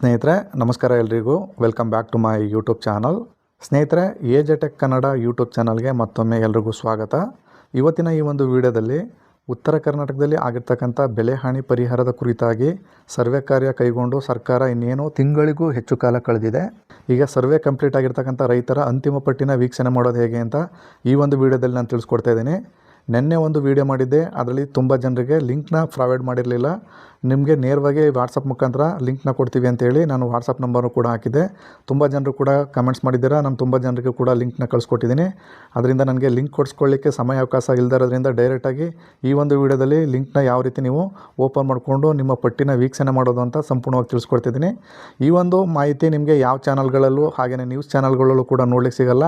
ಸ್ನೇಹಿತರೆ, ನಮಸ್ಕಾರ ಎಲ್ರಿಗೂ. Welcome back to my YouTube channel ಸ್ನೇಹಿತರೆ ಎ ಟೆಕ್ ಕನ್ನಡ ಯೂಟ್ಯೂಬ್ ಚಾನಲ್ಗೆ ಮತ್ತೊಮ್ಮೆ ಎಲ್ರಿಗೂ ಸ್ವಾಗತ. ಇವತ್ತಿನ ಈ ಒಂದು ವಿಡಿಯೋದಲ್ಲಿ ಉತ್ತರ ಕರ್ನಾಟಕದಲ್ಲಿ ಆಗಿರ್ತಕ್ಕಂಥ ಬೆಲೆ ಹಾನಿ ಪರಿಹಾರದ ಕುರಿತಾಗಿ ಸರ್ವೆ ಕಾರ್ಯ ಕೈಗೊಂಡು ಸರ್ಕಾರ ಇನ್ನೇನು ತಿಂಗಳಿಗೂ ಹೆಚ್ಚು ಕಾಲ ಕಳೆದಿದೆ. ಈಗ ಸರ್ವೆ ಕಂಪ್ಲೀಟ್ ಆಗಿರ್ತಕ್ಕಂಥ ರೈತರ ಅಂತಿಮ ಪಟ್ಟಿನ ವೀಕ್ಷಣೆ ಮಾಡೋದು ಹೇಗೆ ಅಂತ ಈ ಒಂದು ವಿಡಿಯೋದಲ್ಲಿ ನಾನು ತಿಳಿಸ್ಕೊಡ್ತಾ ಇದ್ದೀನಿ. ನಿನ್ನೆ ಒಂದು ವಿಡಿಯೋ ಮಾಡಿದ್ದೆ. ಅದರಲ್ಲಿ ತುಂಬ ಜನರಿಗೆ ಲಿಂಕ್ನ ಪ್ರೊವೈಡ್ ಮಾಡಿರಲಿಲ್ಲ. ನಿಮಗೆ ನೇರವಾಗಿ ವಾಟ್ಸಪ್ ಮುಖಾಂತರ ಲಿಂಕ್ನ ಕೊಡ್ತೀವಿ ಅಂತೇಳಿ ನಾನು ವಾಟ್ಸಪ್ ನಂಬರು ಕೂಡ ಹಾಕಿದ್ದೆ. ತುಂಬ ಜನರು ಕೂಡ ಕಮೆಂಟ್ಸ್ ಮಾಡಿದ್ದೀರಾ? ನಾನು ತುಂಬ ಜನರಿಗೆ ಕೂಡ ಲಿಂಕ್ನ ಕಳಿಸ್ಕೊಟ್ಟಿದ್ದೀನಿ. ಅದರಿಂದ ನನಗೆ ಲಿಂಕ್ ಕೊಡಿಸ್ಕೊಳ್ಳಿಕ್ಕೆ ಸಮಯ ಅವಕಾಶ ಇಲ್ಲದಿರೋದ್ರಿಂದ ಡೈರೆಕ್ಟಾಗಿ ಈ ಒಂದು ವಿಡಿಯೋದಲ್ಲಿ ಲಿಂಕ್ನ ಯಾವ ರೀತಿ ನೀವು ಓಪನ್ ಮಾಡಿಕೊಂಡು ನಿಮ್ಮ ಪಟ್ಟಿನ ವೀಕ್ಷಣೆ ಮಾಡೋದು ಅಂತ ಸಂಪೂರ್ಣವಾಗಿ ತಿಳಿಸ್ಕೊಡ್ತಿದ್ದೀನಿ. ಈ ಒಂದು ಮಾಹಿತಿ ನಿಮಗೆ ಯಾವ ಚಾನಲ್ಗಳಲ್ಲೂ ಹಾಗೆಯೇ ನ್ಯೂಸ್ ಚಾನಲ್ಗಳಲ್ಲೂ ಕೂಡ ನೋಡ್ಲಿಕ್ಕೆ ಸಿಗಲ್ಲ.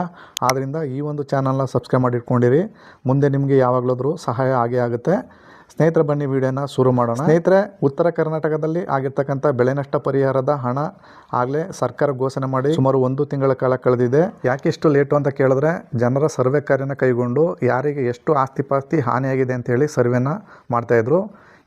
ಆದ್ದರಿಂದ ಈ ಒಂದು ಚಾನಲ್ನ ಸಬ್ಸ್ಕ್ರೈಬ್ ಮಾಡಿಟ್ಕೊಂಡಿರಿ. ಮುಂದೆ ನಿಮಗೆ ಯಾವಾಗಲಾದರೂ ಸಹಾಯ ಆಗೇ ಆಗುತ್ತೆ. ಸ್ನೇಹಿತರ, ಬನ್ನಿ ವಿಡಿಯೋನ ಶುರು ಮಾಡೋಣ. ಸ್ನೇಹಿತರೆ, ಉತ್ತರ ಕರ್ನಾಟಕದಲ್ಲಿ ಆಗಿರ್ತಕ್ಕಂಥ ಬೆಳೆ ನಷ್ಟ ಪರಿಹಾರದ ಹಣ ಆಗಲೇ ಸರ್ಕಾರ ಘೋಷಣೆ ಮಾಡಿ ಸುಮಾರು ಒಂದು ತಿಂಗಳ ಕಾಲ ಕಳೆದಿದೆ. ಯಾಕೆ ಇಷ್ಟು ಲೇಟು ಅಂತ ಕೇಳಿದ್ರೆ, ಜನರ ಸರ್ವೆ ಕಾರ್ಯನ ಕೈಗೊಂಡು ಯಾರಿಗೆ ಎಷ್ಟು ಆಸ್ತಿ ಪಾಸ್ತಿ ಹಾನಿಯಾಗಿದೆ ಅಂತೇಳಿ ಸರ್ವೆನ ಮಾಡ್ತಾಯಿದ್ರು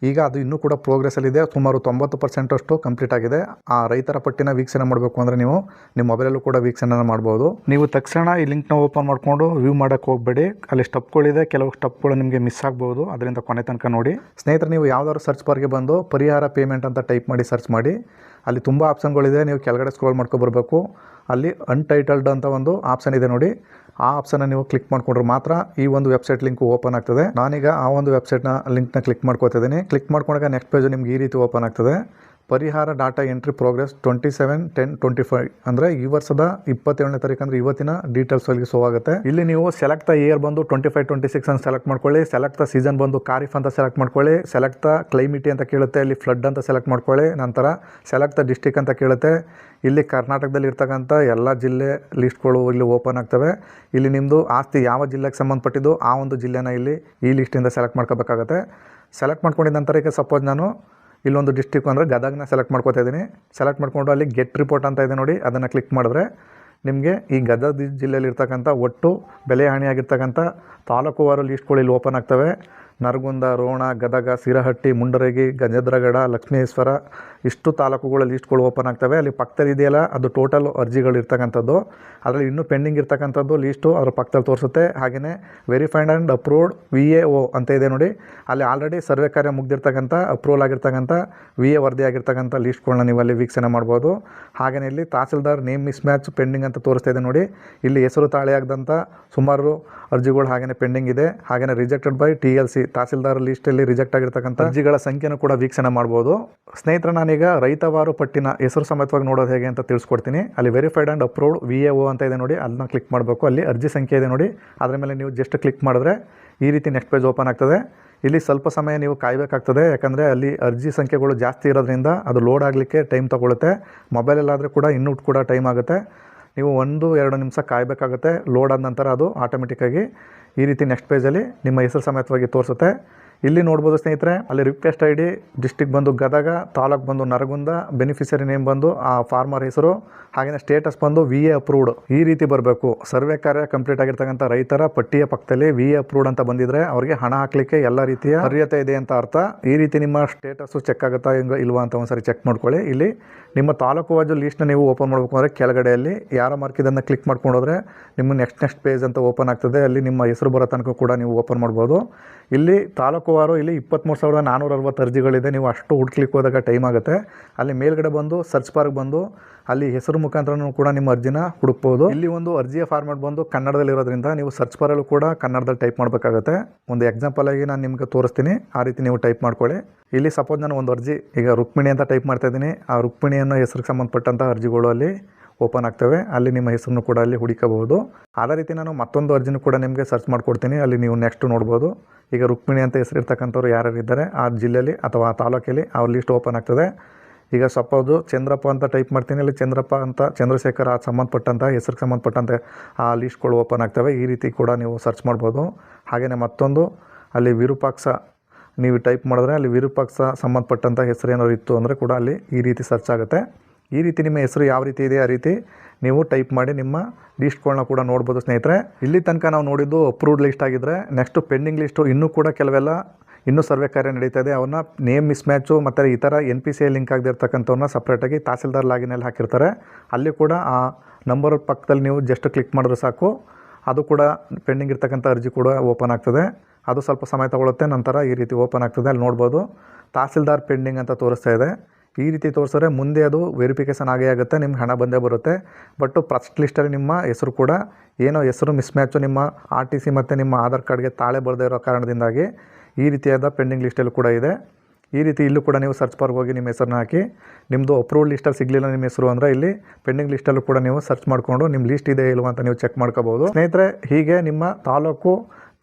ಈಗ ಅದು ಇನ್ನೂ ಕೂಡ ಪ್ರೋಗ್ರೆಸ್ಸಲ್ಲಿದೆ ಸುಮಾರು ತೊಂಬತ್ತು ಪರ್ಸೆಂಟಷ್ಟು ಕಂಪ್ಲೀಟ್ ಆಗಿದೆ. ಆ ರೈತರ ಪಟ್ಟಿನ ವೀಕ್ಷಣೆ ಮಾಡಬೇಕು ಅಂದರೆ ನೀವು ನಿಮ್ಮ ಮೊಬೈಲಲ್ಲೂ ಕೂಡ ವೀಕ್ಷಣೆ ಮಾಡ್ಬೋದು. ನೀವು ತಕ್ಷಣ ಈ ಲಿಂಕ್ನ ಓಪನ್ ಮಾಡಿಕೊಂಡು ವ್ಯೂ ಮಾಡೋಕ್ಕೆ ಹೋಗಬೇಡಿ. ಅಲ್ಲಿ ಸ್ಟೆಪ್ಗಳಿದೆ ಕೆಲವು ಸ್ಟೆಪ್ಗಳು ನಿಮಗೆ ಮಿಸ್ ಆಗ್ಬೋದು. ಅದರಿಂದ ಕೊನೆ ತನಕ ನೋಡಿ. ಸ್ನೇಹಿತರೆ, ನೀವು ಯಾವ್ದಾದ್ರು ಸರ್ಚ್ ಬಾರ್ಗೆ ಬಂದು ಪರಿಹಾರ ಪೇಮೆಂಟ್ ಅಂತ ಟೈಪ್ ಮಾಡಿ ಸರ್ಚ್ ಮಾಡಿ. ಅಲ್ಲಿ ತುಂಬ ಆಪ್ಷನ್ಗಳಿದೆ ನೀವು ಕೆಳಗಡೆ ಸ್ಕ್ರೋಲ್ ಮಾಡ್ಕೊ ಬರಬೇಕು. ಅಲ್ಲಿ ಅನ್ಟೈಟಲ್ಡ್ ಅಂತ ಒಂದು ಆಪ್ಷನ್ ಇದೆ ನೋಡಿ. ಆ ಆಪ್ಷನ್ನ ನೀವು ಕ್ಲಿಕ್ ಮಾಡಿಕೊಂಡ್ರೆ ಮಾತ್ರ ಈ ಒಂದು ವೆಬ್ಸೈಟ್ ಲಿಂಕ್ ಓಪನ್ ಆಗ್ತದೆ. ನಾನೀಗ ಆ ಒಂದು ವೆಬ್ಸೈಟ್ನ ಲಿಂಕ್ನ ಕ್ಲಿಕ್ ಮಾಡ್ಕೋತಿದ್ದೀನಿ. ಕ್ಲಿಕ್ ಮಾಡ್ಕೊಂಡಾಗ ನೆಕ್ಸ್ಟ್ ಪೇಜ್ ನಿಮ್ಗೆ ಈ ರೀತಿ ಓಪನ್ ಆಗ್ತದೆ. ಪರಿಹಾರ data entry progress twenty seven, ten, twenty five. ಅಂದರೆ ಈ ವರ್ಷದ ಇಪ್ಪತ್ತೇಳನೇ ತಾರೀಕು ಅಂದರೆ ಇವತ್ತಿನ ಡೀಟೇಲ್ಸ್ ಅಲ್ಲಿ ಸೋ ಆಗುತ್ತೆ. ಇಲ್ಲಿ ನೀವು ಸೆಲೆಕ್ಟ್ ದ ಇಯರ್ ಬಂದು ಟ್ವೆಂಟಿ ಫೈವ್ ಟ್ವೆಂಟಿ ಸಿಕ್ಸ್ ಅಂತ ಸೆಲೆಕ್ಟ್ ಮಾಡ್ಕೊಳ್ಳಿ. ಸೆಲೆಕ್ಟ್ ದ ಸೀಸನ್ ಬಂದು ಖಾರಿಫ್ ಅಂತ ಸೆಲೆಕ್ಟ್ ಮಾಡ್ಕೊಳ್ಳಿ. ಸೆಲೆಕ್ಟ್ ದ ಕ್ಲೈಮಿಟಿ ಅಂತ ಕೇಳುತ್ತೆ. ಇಲ್ಲಿ ಫ್ಲಡ್ ಅಂತ ಸೆಲೆಕ್ಟ್ ಮಾಡ್ಕೊಳ್ಳಿ. ನಂತರ ಸೆಲೆಕ್ಟ್ ದ ಡಿಸ್ಟಿಕ್ ಅಂತ ಕೇಳುತ್ತೆ. ಇಲ್ಲಿ ಕರ್ನಾಟಕದಲ್ಲಿ ಇರ್ತಕ್ಕಂಥ ಎಲ್ಲ ಜಿಲ್ಲೆ ಲಿಸ್ಟ್ಗಳು ಇಲ್ಲಿ ಓಪನ್ ಆಗ್ತವೆ. ಇಲ್ಲಿ ನಿಮ್ಮದು ಆಸ್ತಿ ಯಾವ ಜಿಲ್ಲೆಗೆ ಸಂಬಂಧಪಟ್ಟಿದ್ದು ಆ ಒಂದು ಜಿಲ್ಲೆನ ಇಲ್ಲಿ ಈ ಲಿಸ್ಟಿಂದ ಸೆಲೆಕ್ಟ್ ಮಾಡ್ಕೋಬೇಕಾಗತ್ತೆ. ಸೆಲೆಕ್ಟ್ ಮಾಡ್ಕೊಂಡಿದ್ದ ನಂತರ ಈಗ ಸಪೋಸ್ ನಾನು ಇಲ್ಲೊಂದು ಡಿಸ್ಟಿಕ್ ಅಂದರೆ ಗದಗನ ಸೆಲೆಕ್ಟ್ ಮಾಡ್ಕೋತಾ ಇದ್ದೀನಿ. ಸೆಲೆಕ್ಟ್ ಮಾಡಿಕೊಂಡು ಅಲ್ಲಿ ಗೆಟ್ ರಿಪೋರ್ಟ್ ಅಂತ ಇದೆ ನೋಡಿ, ಅದನ್ನು ಕ್ಲಿಕ್ ಮಾಡಿದ್ರೆ ನಿಮಗೆ ಈ ಗದಗ ಜಿಲ್ಲೆಯಲ್ಲಿ ಇರ್ತಕ್ಕಂಥ ಒಟ್ಟು ಬೆಲೆ ಹಾನಿಯಾಗಿರ್ತಕ್ಕಂಥ ತಾಲೂಕುವಾರು ಲೀಸ್ಟ್ಗಳು ಇಲ್ಲಿ ಓಪನ್ ಆಗ್ತವೆ. ನರಗುಂದ, ರೋಣ, ಗದಗ, ಸಿರಹಟ್ಟಿ, ಮುಂಡರಗಿ, ಗಂಜದ್ರಗಡ, ಲಕ್ಷ್ಮೇಶ್ವರ ಇಷ್ಟು ತಾಲೂಕುಗಳು ಲೀಸ್ಟ್ಗಳು ಓಪನ್ ಆಗ್ತವೆ. ಅಲ್ಲಿ ಪಕ್ಕದಲ್ಲಿ ಇದೆಯಲ್ಲ, ಅದು ಟೋಟಲ್ ಅರ್ಜಿಗಳು ಇರ್ತಕ್ಕಂಥದ್ದು. ಅದರಲ್ಲಿ ಇನ್ನೂ ಪೆಂಡಿಂಗ್ ಇರ್ತಕ್ಕಂಥದ್ದು ಲೀಸ್ಟು ಅದ್ರ ಪಕ್ಕದಲ್ಲಿ ತೋರಿಸುತ್ತೆ. ಹಾಗೆಯೇ verified and approved V A O ಅಂತ ಇದೆ ನೋಡಿ. ಅಲ್ಲಿ ಆಲ್ರೆಡಿ ಸರ್ವೆ ಕಾರ್ಯ ಮುಗ್ದಿರ್ತಕ್ಕಂಥ, ಅಪ್ರೂವಲ್ ಆಗಿರ್ತಕ್ಕಂಥ, ವಿ ಎ ವರದಿ ಆಗಿರ್ತಕ್ಕಂಥ ಲೀಸ್ಟ್ಗಳನ್ನ ನೀವು ಅಲ್ಲಿ ವೀಕ್ಷಣೆ ಮಾಡ್ಬೋದು. ಹಾಗೆಯೇ ಇಲ್ಲಿ tahsildar name mismatch pending ಅಂತ ತೋರಿಸ್ತಾ ಇದೆ ನೋಡಿ. ಇಲ್ಲಿ ಹೆಸರು ತಾಳೆಯಾಗದಂಥ ಸುಮಾರು ಅರ್ಜಿಗಳು ಹಾಗೆಯೇ ಪೆಂಡಿಂಗ್ ಇದೆ. ಹಾಗೆಯೇ rejected by T L C tahsildar ಲಿಸ್ಟಲ್ಲಿ reject ಆಗಿರ್ತಕ್ಕಂಥ ಅರ್ಜಿಗಳ ಸಂಖ್ಯೆನೂ ಕೂಡ ವೀಕ್ಷಣೆ ಮಾಡ್ಬೋದು. ಸ್ನೇಹಿತರ, ನಾನೀಗ ರೈತವಾರು ಪಟ್ಟಿನ ಹೆಸರು ಸಮೇತವಾಗಿ ನೋಡೋದು ಹೇಗೆ ಅಂತ ತಿಳಿಸ್ಕೊಡ್ತೀನಿ. ಅಲ್ಲಿ verified and approved V A ಅಂತ ಇದೆ ನೋಡಿ ಅದನ್ನ ಕ್ಲಿಕ್ ಮಾಡಬೇಕು. ಅಲ್ಲಿ ಅರ್ಜಿ ಸಂಖ್ಯೆ ಇದೆ ನೋಡಿ, ಅದರ ಮೇಲೆ ನೀವು ಜಸ್ಟ್ ಕ್ಲಿಕ್ ಮಾಡಿದ್ರೆ ಈ ರೀತಿ ನೆಕ್ಸ್ಟ್ ಪೇಜ್ ಓಪನ್ ಆಗ್ತದೆ. ಇಲ್ಲಿ ಸ್ವಲ್ಪ ಸಮಯ ನೀವು ಕಾಯಬೇಕಾಗ್ತದೆ, ಯಾಕಂದರೆ ಅಲ್ಲಿ ಅರ್ಜಿ ಸಂಖ್ಯೆಗಳು ಜಾಸ್ತಿ ಇರೋದ್ರಿಂದ ಅದು ಲೋಡ್ ಆಗಲಿಕ್ಕೆ ಟೈಮ್ ತೊಗೊಳುತ್ತೆ. ಮೊಬೈಲಲ್ಲಾದರೆ ಕೂಡ ಇನ್ನೂ ಕೂಡ ಟೈಮ್ ಆಗುತ್ತೆ. ನೀವು ಒಂದು, ಎರಡು ನಿಮಿಷ ಕಾಯಬೇಕಾಗುತ್ತೆ ಲೋಡ್ ಆದ ನಂತರ ಅದು ಆಟೋಮೆಟಿಕ್ಕಾಗಿ ಈ ರೀತಿ ನೆಕ್ಸ್ಟ್ ಪೇಜಲ್ಲಿ ನಿಮ್ಮ ಹೆಸರು ಸಮೇತವಾಗಿ ತೋರಿಸುತ್ತೆ. ಇಲ್ಲಿ ನೋಡ್ಬೋದು ಸ್ನೇಹಿತರೆ, ಅಲ್ಲಿ ರಿಕ್ವೆಸ್ಟ್ ಐ ಡಿ ಡಿಸ್ಟಿಕ್ ಬಂದು ಗದಗ, ತಾಲೂಕು ಬಂದು ನರಗುಂದ ಬೆನಿಫಿಷರಿ ನೇಮ್ ಬಂದು ಆ ಫಾರ್ಮರ್ ಹೆಸರು ಹಾಗೆಯೇ ಸ್ಟೇಟಸ್ ಬಂದು ವಿ ಎ ಅಪ್ರೂವ್ಡ್ ಈ ರೀತಿ ಬರಬೇಕು. ಸರ್ವೆ ಕಾರ್ಯ ಕಂಪ್ಲೀಟ್ ಆಗಿರ್ತಕ್ಕಂಥ ರೈತರ ಪಟ್ಟಿಯ ಪಕ್ಕದಲ್ಲಿ ವಿ ಎ ಅಪ್ರೂವ್ಡ್ ಅಂತ ಬಂದಿದ್ರೆ ಅವರಿಗೆ ಹಣ ಹಾಕಲಿಕ್ಕೆ ಎಲ್ಲ ರೀತಿಯ ಅರ್ಹತೆ ಇದೆ ಅಂತ ಅರ್ಥ. ಈ ರೀತಿ ನಿಮ್ಮ ಸ್ಟೇಟಸ್ಸು ಚೆಕ್ ಆಗುತ್ತಾ ಹಿಂಗೆ ಇಲ್ವಾ ಅಂತ ಒಂದ್ಸರಿ ಚೆಕ್ ಮಾಡ್ಕೊಳ್ಳಿ. ಇಲ್ಲಿ ನಿಮ್ಮ ತಾಲೂಕು ವಾಜು ಲೀಸ್ಟ್ನ ನೀವು ಓಪನ್ ಮಾಡಬೇಕು ಅಂದರೆ ಕೆಳಗಡೆಯಲ್ಲಿ ಯಾರ ಮಾರ್ಕ್ ಇದನ್ನು ಕ್ಲಿಕ್ ಮಾಡ್ಕೊಂಡು ಹೋದರೆ ನಿಮ್ಮ ನೆಕ್ಸ್ಟ್ ನೆಕ್ಸ್ಟ್ ಪೇಜ್ ಅಂತ ಓಪನ್ ಆಗ್ತದೆ. ಅಲ್ಲಿ ನಿಮ್ಮ ಹೆಸರು ಬರೋ ತನಕ ಕೂಡ ನೀವು ಓಪನ್ ಮಾಡ್ಬೋದು. ಇಲ್ಲಿ ತಾಲೂಕುವಾರು ಇಲ್ಲಿ ಇಪ್ಪತ್ತ್ಮೂರು ಸಾವಿರದ ನಾನ್ನೂರ ಅರವತ್ತು ಅರ್ಜಿಗಳಿದೆ. ನೀವು ಅಷ್ಟು ಹುಡ್ಕ್ಲಿಕ್ಕೆ ಹೋದಾಗ ಟೈಮ್ ಆಗುತ್ತೆ. ಅಲ್ಲಿ ಮೇಲ್ಗಡೆ ಬಂದು ಸರ್ಚ್ ಬಾರ್ಗೆ ಬಂದು ಅಲ್ಲಿ ಹೆಸರು ಮುಖಾಂತರನೂ ಕೂಡ ನಿಮ್ಮ ಅರ್ಜಿನ ಹುಡುಕ್ಬೋದು. ಇಲ್ಲಿ ಒಂದು ಅರ್ಜಿಯ ಫಾರ್ಮ್ಯಾಟ್ ಬಂದು ಕನ್ನಡದಲ್ಲಿರೋದ್ರಿಂದ ನೀವು ಸರ್ಚ್ ಬಾರಲ್ಲೂ ಕೂಡ ಕನ್ನಡದಲ್ಲಿ ಟೈಪ್ ಮಾಡಬೇಕಾಗುತ್ತೆ. ಒಂದು ಎಕ್ಸಾಂಪಲ್ ಆಗಿ ನಾನು ನಿಮಗೆ ತೋರಿಸ್ತೀನಿ. ಆ ರೀತಿ ನೀವು ಟೈಪ್ ಮಾಡ್ಕೊಳ್ಳಿ. ಇಲ್ಲಿ ಸಪೋಸ್ ನಾನು ಒಂದು ಅರ್ಜಿ, ಈಗ ರುಕ್ಮಿಣಿ ಅಂತ ಟೈಪ್ ಮಾಡ್ತಾ ಇದ್ದೀನಿ. ಆ ರುಕ್ಮಿಣಿಯನ್ನು ಹೆಸರಿಗೆ ಸಂಬಂಧಪಟ್ಟಂಥ ಅರ್ಜಿಗಳು ಅಲ್ಲಿ ಓಪನ್ ಆಗ್ತವೆ. ಅಲ್ಲಿ ನಿಮ್ಮ ಹೆಸರನ್ನು ಕೂಡ ಅಲ್ಲಿ ಹುಡುಕಬಹುದು. ಅದೇ ರೀತಿ ನಾನು ಮತ್ತೊಂದು ಅರ್ಜಿನೂ ಕೂಡ ನಿಮಗೆ ಸರ್ಚ್ ಮಾಡಿಕೊಡ್ತೀನಿ. ಅಲ್ಲಿ ನೀವು ನೆಕ್ಸ್ಟ್ ನೋಡ್ಬೋದು. ಈಗ ರುಕ್ಮಿಣಿ ಅಂತ ಹೆಸರಿರ್ತಕ್ಕಂಥವ್ರು ಯಾರ್ಯಾರು ಇದ್ದಾರೆ, ಆ ಜಿಲ್ಲೆಯಲ್ಲಿ ಅಥವಾ ಆ ತಾಲೂಕಲ್ಲಿ ಅವ್ರ ಲಿಸ್ಟ್ ಓಪನ್ ಆಗ್ತದೆ. ಈಗ ಸಪೋಸು ಚಂದ್ರಪ್ಪ ಅಂತ ಟೈಪ್ ಮಾಡ್ತೀನಿ. ಅಲ್ಲಿ ಚಂದ್ರಪ್ಪ ಅಂತ, ಚಂದ್ರಶೇಖರ್ ಆ ಸಂಬಂಧಪಟ್ಟಂಥ ಹೆಸರಿಗೆ ಸಂಬಂಧಪಟ್ಟಂತೆ ಆ ಲಿಸ್ಟ್ಗಳು ಓಪನ್ ಆಗ್ತವೆ. ಈ ರೀತಿ ಕೂಡ ನೀವು ಸರ್ಚ್ ಮಾಡ್ಬೋದು. ಹಾಗೆಯೇ ಮತ್ತೊಂದು, ಅಲ್ಲಿ ವಿರೂಪಾಕ್ಷ ನೀವು ಟೈಪ್ ಮಾಡಿದ್ರೆ ಅಲ್ಲಿ ವಿರೂಪಾಕ್ಷ ಸಂಬಂಧಪಟ್ಟಂಥ ಹೆಸರು ಏನಾದ್ರು ಇತ್ತು ಅಂದರೆ ಕೂಡ ಅಲ್ಲಿ ಈ ರೀತಿ ಸರ್ಚ್ ಆಗುತ್ತೆ. ಈ ರೀತಿ ನಿಮ್ಮ ಹೆಸರು ಯಾವ ರೀತಿ ಇದೆ ಆ ರೀತಿ ನೀವು ಟೈಪ್ ಮಾಡಿ ನಿಮ್ಮ ಲಿಸ್ಟ್ಗಳನ್ನ ಕೂಡ ನೋಡ್ಬೋದು ಸ್ನೇಹಿತರೆ. ಇಲ್ಲಿ ತನಕ ನಾವು ನೋಡಿದ್ದು ಅಪ್ರೂವ್ಡ್ ಲಿಸ್ಟ್ ಆಗಿದ್ದರೆ ನೆಕ್ಸ್ಟು ಪೆಂಡಿಂಗ್ ಲಿಸ್ಟು ಇನ್ನೂ ಕೂಡ ಕೆಲವೆಲ್ಲ ಇನ್ನೂ ಸರ್ವೆ ಕಾರ್ಯ ನಡೀತಾ ಇದೆ. ಅವನ್ನ ನೇಮ್ ಮಿಸ್ ಮ್ಯಾಚು ಮತ್ತು ಈ ಥರ N P C I link ಆಗದಿರ್ತಕ್ಕಂಥವನ್ನ ಸಪ್ರೇಟಾಗಿ ತಹಸೀಲ್ದಾರ್ ಲಾಗಿನಲ್ಲಿ ಹಾಕಿರ್ತಾರೆ. ಅಲ್ಲಿ ಕೂಡ ಆ ನಂಬರ್ ಪಕ್ಕದಲ್ಲಿ ನೀವು ಜಸ್ಟ್ ಕ್ಲಿಕ್ ಮಾಡಿದ್ರೆ ಸಾಕು. ಅದು ಕೂಡ ಪೆಂಡಿಂಗ್ ಇರ್ತಕ್ಕಂಥ ಅರ್ಜಿ ಕೂಡ ಓಪನ್ ಆಗ್ತದೆ. ಅದು ಸ್ವಲ್ಪ ಸಮಯ ತಗೊಳುತ್ತೆ, ನಂತರ ಈ ರೀತಿ ಓಪನ್ ಆಗ್ತದೆ. ಅಲ್ಲಿ ನೋಡ್ಬೋದು. ತಹಸೀಲ್ದಾರ್ ಪೆಂಡಿಂಗ್ ಅಂತ ತೋರಿಸ್ತಾ ಇದೆ. ಈ ರೀತಿ ತೋರಿಸಿದ್ರೆ ಮುಂದೆ ಅದು ವೆರಿಫಿಕೇಷನ್ ಆಗೇ ಆಗುತ್ತೆ, ನಿಮ್ಗೆ ಹಣ ಬಂದೇ ಬರುತ್ತೆ. ಬಟ್ ಫಸ್ಟ್ ಲಿಸ್ಟಲ್ಲಿ ನಿಮ್ಮ ಹೆಸರು ಕೂಡ ಏನೋ ಹೆಸರು ಮಿಸ್ ಮ್ಯಾಚು ನಿಮ್ಮ ಆರ್ ಟಿ ಸಿ ಮತ್ತು ನಿಮ್ಮ ಆಧಾರ್ ಕಾರ್ಡ್ಗೆ ತಾಳೆ ಬರದೇ ಇರೋ ಕಾರಣದಿಂದಾಗಿ ಈ ರೀತಿಯಾದ ಪೆಂಡಿಂಗ್ ಲಿಸ್ಟಲ್ಲಿ ಕೂಡ ಇದೆ. ಈ ರೀತಿ ಇಲ್ಲೂ ಕೂಡ ನೀವು ಸರ್ಚ್ ಬಾರ್ಗೆ ಹೋಗಿ ನಿಮ್ಮ ಹೆಸರನ್ನ ಹಾಕಿ ನಿಮ್ಮದು ಅಪ್ರೂವಲ್ ಲಿಸ್ಟಲ್ಲಿ ಸಿಗಲಿಲ್ಲ ನಿಮ್ಮ ಹೆಸರು ಅಂದರೆ ಇಲ್ಲಿ ಪೆಂಡಿಂಗ್ ಲಿಸ್ಟಲ್ಲೂ ಕೂಡ ನೀವು ಸರ್ಚ್ ಮಾಡಿಕೊಂಡು ನಿಮ್ಮ ಲಿಸ್ಟ್ ಇದೆ, ಇಲ್ವಾ ಅಂತ ನೀವು ಚೆಕ್ ಮಾಡ್ಕೋಬೋದು ಸ್ನೇಹಿತರೆ, ಹೀಗೆ ನಿಮ್ಮ ತಾಲೂಕು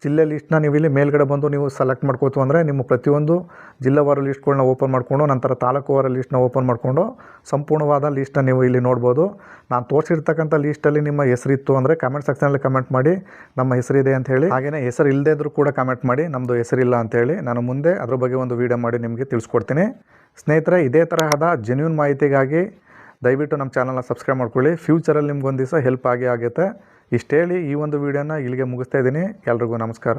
ಜಿಲ್ಲೆ ಲಿಸ್ಟ್ನ ನೀವು ಇಲ್ಲಿ ಮೇಲ್ಗಡೆ ಬಂದು ನೀವು ಸೆಲೆಕ್ಟ್ ಮಾಡ್ಕೋತು ಅಂದರೆ ನಿಮ್ಮ ಪ್ರತಿಯೊಂದು ಜಿಲ್ಲೆವಾರ ಲಿಸ್ಟ್ಗಳನ್ನ ಓಪನ್ ಮಾಡಿಕೊಂಡು, ನಂತರ ತಾಲೂಕುವಾರ ಲಿಸ್ಟ್ನ ಓಪನ್ ಮಾಡಿಕೊಂಡು ಸಂಪೂರ್ಣವಾದ ಲಿಸ್ಟ್ನ ನೀವು ಇಲ್ಲಿ ನೋಡ್ಬೋದು. ನಾನು ತೋರಿಸಿರ್ತಕ್ಕಂಥ ಲಿಸ್ಟಲ್ಲಿ ನಿಮ್ಮ ಹೆಸರಿತ್ತು ಅಂದರೆ ಕಮೆಂಟ್ ಸೆಕ್ಷನಲ್ಲಿ ಕಮೆಂಟ್ ಮಾಡಿ, ನಮ್ಮ ಹೆಸರಿದೆ ಅಂತ ಹೇಳಿ. ಹಾಗೆಯೇ ಹೆಸರು ಇಲ್ಲದೇ ಇದ್ರೂ ಕೂಡ ಕಮೆಂಟ್ ಮಾಡಿ ನಮ್ಮದು ಹೆಸರಿಲ್ಲ ಅಂತೇಳಿ ನಾನು ಮುಂದೆ ಅದ್ರ ಬಗ್ಗೆ ಒಂದು ವೀಡಿಯೋ ಮಾಡಿ ನಿಮಗೆ ತಿಳಿಸ್ಕೊಡ್ತೀನಿ. ಸ್ನೇಹಿತರೆ, ಇದೇ ತರಹದ ಜೆನ್ಯೂನ್ ಮಾಹಿತಿಗಾಗಿ ದಯವಿಟ್ಟು ನಮ್ಮ ಚಾನಲ್ನ ಸಬ್ಸ್ಕ್ರೈಬ್ ಮಾಡ್ಕೊಳ್ಳಿ. ಫ್ಯೂಚರಲ್ಲಿ ನಿಮ್ಗೊಂದು ದಿವಸ ಹೆಲ್ಪ್ ಆಗಿ ಆಗುತ್ತೆ. ಇಷ್ಟು ಹೇಳಿ ಈ ಒಂದು ವಿಡಿಯೋನ ಇಲ್ಲಿಗೆ ಮುಗಿಸ್ತಾ ಇದ್ದೀನಿ. ಎಲ್ರಿಗೂ ನಮಸ್ಕಾರ.